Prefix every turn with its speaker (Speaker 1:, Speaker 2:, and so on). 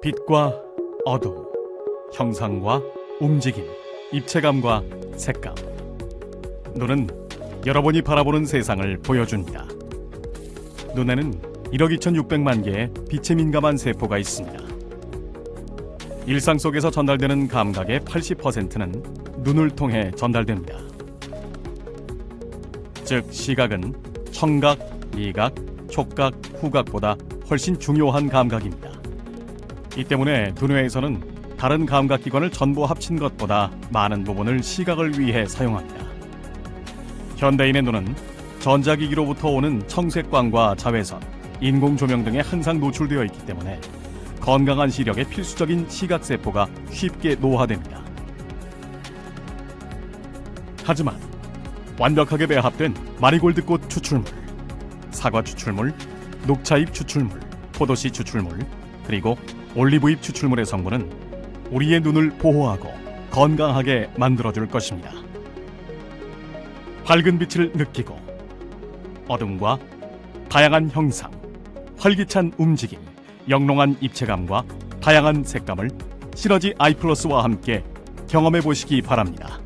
Speaker 1: 빛과 어둠, 형상과 움직임, 입체감과 색감. 눈은 여러분이 바라보는 세상을 보여줍니다. 눈에는 1억 2,600만 개의 빛에 민감한 세포가 있습니다. 일상 속에서 전달되는 감각의 80%는 눈을 통해 전달됩니다. 즉 시각은 청각, 미각, 촉각, 후각보다 훨씬 중요한 감각입니다. 이 때문에 두뇌에서는 다른 감각 기관을 전부 합친 것보다 많은 부분을 시각을 위해 사용합니다. 현대인의 눈은 전자기기로부터 오는 청색광과 자외선, 인공 조명 등에 항상 노출되어 있기 때문에 건강한 시력에 필수적인 시각 세포가 쉽게 노화됩니다. 하지만 완벽하게 배합된 마리골드꽃 추출물, 사과 추출물, 녹차잎 추출물, 포도씨 추출물, 그리고 올리브잎 추출물의 성분은 우리의 눈을 보호하고 건강하게 만들어줄 것입니다. 밝은 빛을 느끼고 어둠과 다양한 형상, 활기찬 움직임, 영롱한 입체감과 다양한 색감을 시너지 아이 플러스와 함께 경험해 보시기 바랍니다.